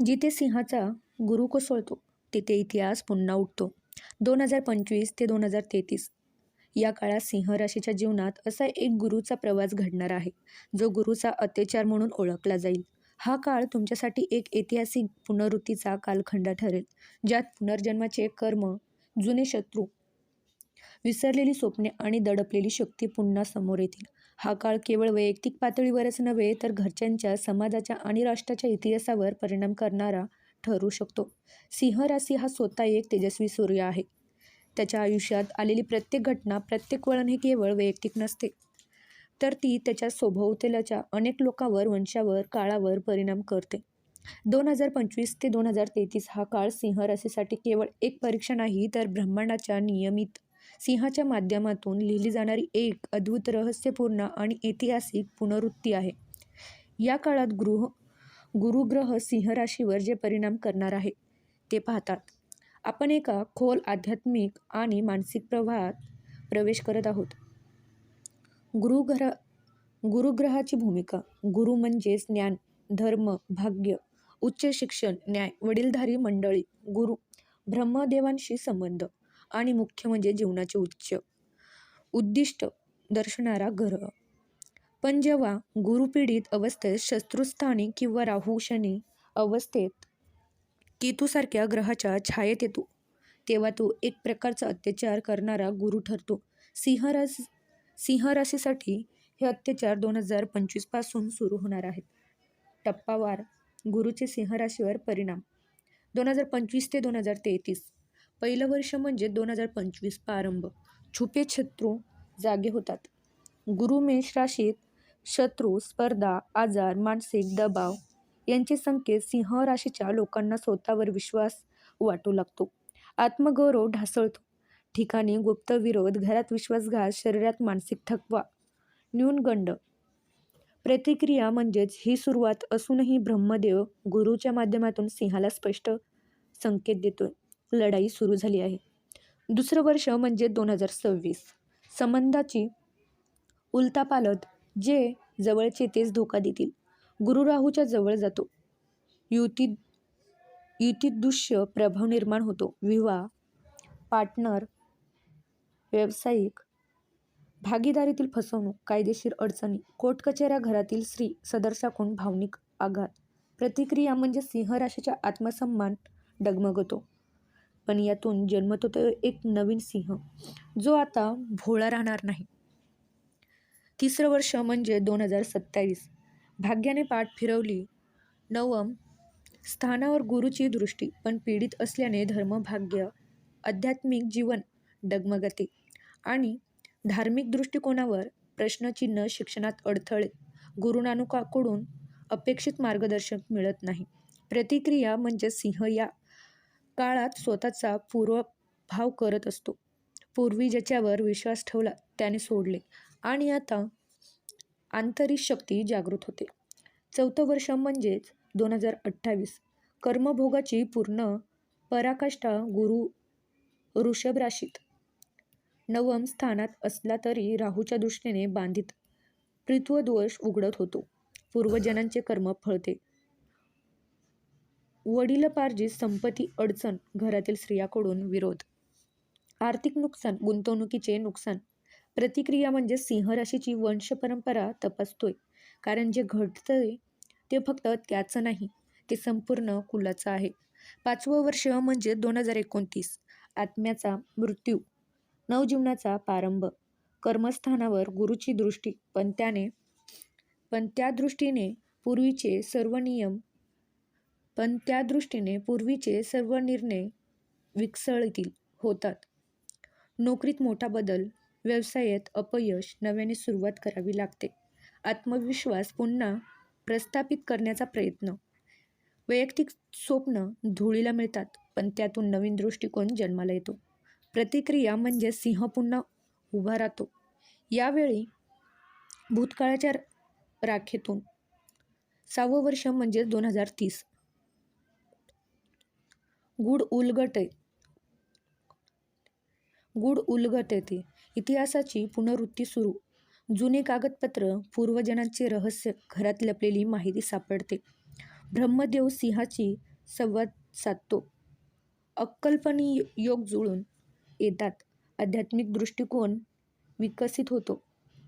जिथे सिंहाचा गुरु कोसळतो तिथे इतिहास पुन्हा उठतो. दोन हजार पंचवीस ते दोन हजार तेहतीस. या काळात सिंह राशीच्या जीवनात असा एक गुरुचा प्रवास घडणार आहे जो गुरुचा अत्याचार म्हणून ओळखला जाईल. हा काळ तुमच्यासाठी एक ऐतिहासिक पुनरुत्तीचा कालखंड ठरेल ज्यात पुनर्जन्माचे कर्म जुने शत्रू विसरलेली स्वप्ने आणि दडपलेली शक्ती पुन्हा समोर येतील. हा काळ केवळ वैयक्तिक पातळीवरच नव्हे तर घरच्यांच्या समाजाच्या आणि राष्ट्राच्या इतिहासावर परिणाम करणारा ठरू शकतो. सिंह राशी हा स्वतः एक तेजस्वी सूर्य आहे. त्याच्या आयुष्यात आलेली प्रत्येक घटना प्रत्येक वळण हे केवळ वैयक्तिक नसते. तर ती त्याच्या स्वभोवतेलाच्या अनेक लोकांवर वंशावर काळावर परिणाम करते. दोन हजार पंचवीस ते दोन हजार तेहतीस हा काळ सिंह राशीसाठी केवळ एक परीक्षा नाही तर ब्रह्मांडाच्या नियमित सिंहाच्या माध्यमातून लिहिली जाणारी एक अद्भुत रहस्यपूर्ण आणि ऐतिहासिक पुनरुत्ती आहे. या काळात गृह गुरुग्रह सिंह राशीवर जे परिणाम करणार आहे ते पाहतात. आपण एका खोल आध्यात्मिक आणि मानसिक प्रवाहात प्रवेश करत आहोत. गुरुग्रह गुरुग्रहाची भूमिका गुरु म्हणजेच ज्ञान धर्म भाग्य उच्च शिक्षण न्याय वडीलधारी मंडळी गुरु ब्रह्मदेवांशी संबंध आणि मुख्य म्हणजे जीवनाचे उच्च. उद्दिष्ट दर्शनारा ग्रह पण जेव्हा गुरुपीडित अवस्थेत शत्रुस्थानी किंवा राहू शनी अवस्थेत केतूसारख्या ग्रहाच्या छायेत येतो तेव्हा तो एक प्रकारचा अत्याचार करणारा गुरु ठरतो. सिंहरास सिंहराशीसाठी हे अत्याचार दोन हजार पंचवीसपासून सुरू होणार आहेत. टप्पावार गुरुचे सिंहराशीवर परिणाम. दोन हजार पंचवीस ते दोन हजार तेहतीस. पहिलं वर्ष म्हणजे दोन हजार पंचवीस प्रारंभ. छुपे शत्रू जागे होतात. गुरु मेष राशीत शत्रू स्पर्धा आजार मानसिक दबाव यांचे संकेत सिंह राशीच्या लोकांना स्वतःवर विश्वास वाटू लागतो. आत्मगौरव ढासळतो. ठिकाणी गुप्त विरोध घरात विश्वासघात शरीरात मानसिक थकवा न्यूनगंड. प्रतिक्रिया म्हणजेच ही सुरुवात असूनही ब्रह्मदेव गुरुच्या माध्यमातून सिंहाला स्पष्ट संकेत देतोय. लढाई सुरू झाली आहे. दुसरं वर्ष म्हणजे दोन हजार सव्वीस. संबंधाची उलतापालत जे जवळचे तेच धोका देतील. गुरु राहूच्या जवळ जातो. युती युतीत दृश्य प्रभाव निर्माण होतो. विवाह पार्टनर व्यावसायिक भागीदारीतील फसवणूक कायदेशीर अडचणी कोर्ट कचेऱ्या घरातील स्त्री सदर्शाकून भावनिक आघात प्रतिक्रिया म्हणजे सिंह राशीचा आत्मसन्मान डगमगतो. पण यातून जन्मतो तो एक नवीन सिंह जो आता भोळा राहणार नाही. तिसरं वर्ष म्हणजे दोन हजार सत्तावीस. भाग्याने पाठ फिरवली. नवम स्थानावर गुरुची दृष्टी पण पीडित असल्याने धर्मभाग्य आध्यात्मिक जीवन डगमगते आणि धार्मिक दृष्टिकोनावर प्रश्नचिन्ह शिक्षणात अडथळे गुरुनानुकाकडून अपेक्षित मार्गदर्शन मिळत नाही. प्रतिक्रिया म्हणजे सिंह या काळात स्वतःचा पूर्वभाव करत असतो. पूर्वी ज्याच्यावर विश्वास ठेवला त्याने सोडले. आणि आता आंतरिक शक्ती जागृत होते. चौथं वर्ष म्हणजेच दोन हजार अठ्ठावीस. कर्मभोगाची पूर्ण पराकाष्ठा गुरु ऋषभ राशीत. नवम स्थानात असला तरी राहूच्या दृष्टीने बांधित. प्रित्वदोष उघडत होतो. पूर्वजनांचे कर्म फळते. वडिलपार्जित संपत्ती अडचण घरातील स्त्रियाकडून विरोध. आर्थिक नुकसान गुंतवणुकीचे नुकसान. प्रतिक्रिया म्हणजे सिंह राशीची वंश परंपरा तपासतोय. कारण जे घडतंय ते फक्त त्याचं नाही ते संपूर्ण कुलाचं आहे. पाचवं वर्ष म्हणजे दोन हजार एकोणतीस. आत्म्याचा मृत्यू. नवजीवनाचा प्रारंभ. कर्मस्थानावर गुरुची दृष्टी. पण त्याने पण त्या दृष्टीने पूर्वीचे सर्व नियम पण त्या दृष्टीने पूर्वीचे सर्व निर्णय विकसळतील होतात. नोकरीत मोठा बदल व्यवसायात अपयश नव्याने सुरुवात करावी लागते. आत्मविश्वास पुन्हा प्रस्थापित करण्याचा प्रयत्न. वैयक्तिक स्वप्न धुळीला मिळतात पण त्यातून नवीन दृष्टिकोन जन्माला येतो. प्रतिक्रिया म्हणजे सिंह पुन्हा उभा राहतो. यावेळी भूतकाळाच्या राखेतून सहावं वर्ष म्हणजे दोन हजार तीस गुढ उलगटे. गुढ उलगट येते इतिहासाची पुनरुत्ती सुरू. जुने कागदपत्र पूर्वजनांचे रहस्य घरात लपलेली माहिती सापडते. ब्रह्मदेव सिंहाची संवाद साधतो. अक्कल्पनीय योग जुळून येतात. आध्यात्मिक दृष्टिकोन विकसित होतो.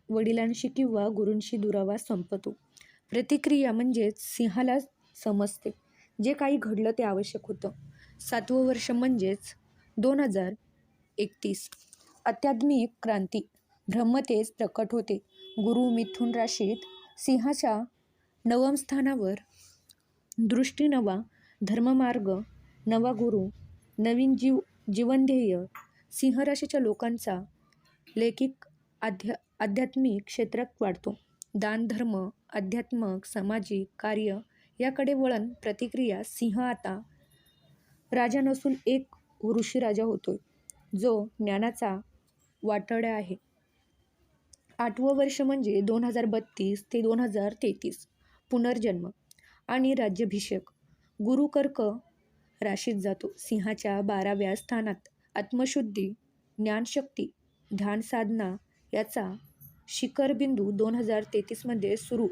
वडिलांशी किंवा गुरूंशी दुरावा संपतो. प्रतिक्रिया म्हणजेच सिंहाला समजते. जे काही घडलं ते आवश्यक होतं. सातवं वर्ष म्हणजेच दोन हजार एकतीस. आध्यात्मिक क्रांती. ब्रह्मतेज प्रकट होते. गुरु मिथुन राशीत सिंहाच्या नवम स्थानावर दृष्टी नवा धर्ममार्ग नवा गुरु नवीन जीव जीवनध्येय सिंहराशीच्या लोकांचा लैकिक आध्या आध्यात्मिक क्षेत्रात वाढतो. दानधर्म अध्यात्मक सामाजिक कार्य याकडे वळण प्रतिक्रिया सिंह आता राजा नसून एक ऋषी राजा होतोय जो ज्ञानाचा वाटड्या आहे. आठवं वर्ष म्हणजे दोन हजार बत्तीस ते दोन हजार तेहतीस पुनर्जन्म आणि राज्याभिषेक. गुरु कर्क राशीत जातो. सिंहाच्या बाराव्या स्थानात आत्मशुद्धी ज्ञानशक्ती ध्यान साधना याचा शिखरबिंदू दोन हजार तेहतीसमध्ये सुरू.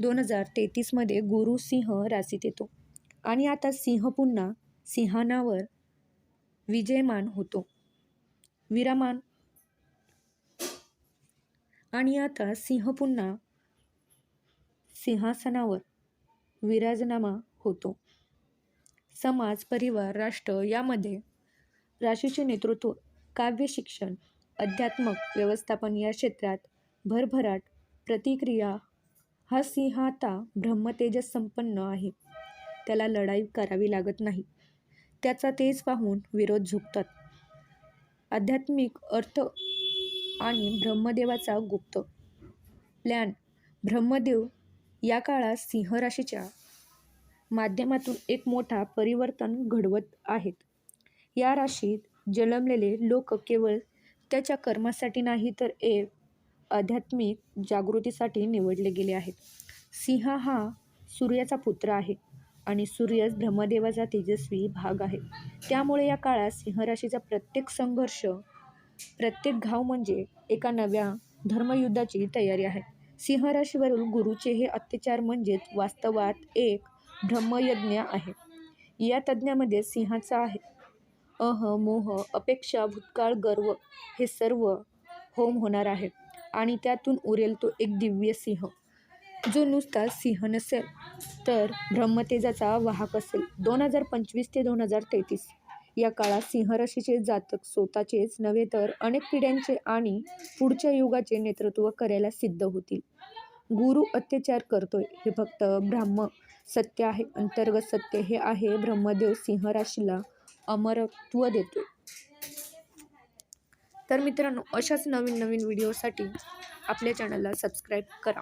दोन हजार तेहतीसमध्ये गुरु सिंह राशीत येतो. आणि आता सिंह पुन्हा सिंहानावर विजयमान होतो. विरामान. आणि आता सिंह पुन्हा सिंहासनावर विराजनामा होतो. समाज परिवार राष्ट्र यामध्ये राशीचे नेतृत्व काव्य शिक्षण अध्यात्मक व्यवस्थापन या क्षेत्रात भरभराट प्रतिक्रिया हा सिंह आता ब्रह्मतेजस संपन्न आहे. त्याला लढाई करावी लागत नाही. त्याचा तेज पाहून विरोध झुकतात. आध्यात्मिक अर्थ आणि ब्रह्मदेवाचा गुप्त प्लॅन ब्रह्मदेव या काळात सिंह राशीच्या माध्यमातून एक मोठा परिवर्तन घडवत आहेत. या राशीत जन्मलेले लोक केवळ त्याच्या कर्मासाठी नाही तर एक आध्यात्मिक जागृतीसाठी निवडले गेले आहेत. सिंह हा सूर्याचा पुत्र आहे. आणि सूर्यच ब्रह्मदेवाचा तेजस्वी भाग आहे. त्यामुळे या काळात सिंहराशीचा प्रत्येक संघर्ष प्रत्येक घाव म्हणजे एका नव्या धर्मयुद्धाची तयारी आहे. सिंहराशीवरील गुरुचे हे अत्याचार म्हणजेच वास्तवात एक ब्रह्मयज्ञ आहे. या तज्ज्ञामध्ये सिंहाचा आहे. अह मोह अपेक्षा भूतकाळ गर्व हे सर्व होम होणार आहे. आणि त्यातून उरेल तो एक दिव्य सिंह. जो नुसता सिंह नसेल तर ब्रह्मतेजाचा वाहक असेल. दोन हजार पंचवीस ते दोन हजार तेहतीस. या काळात सिंहराशीचे जातक स्वतःचेच नव्हे तर अनेक पिढ्यांचे आणि पुढच्या युगाचे नेतृत्व करायला सिद्ध होतील. गुरु अत्याचार करतोय हे फक्त ब्राह्म सत्य आहे. अंतर्गत सत्य हे आहे ब्रह्मदेव सिंह राशीला अमरत्व देतो तर मित्रांनो अशाच नवीन नवीन व्हिडिओसाठी आपल्या चॅनलला सबस्क्राईब करा.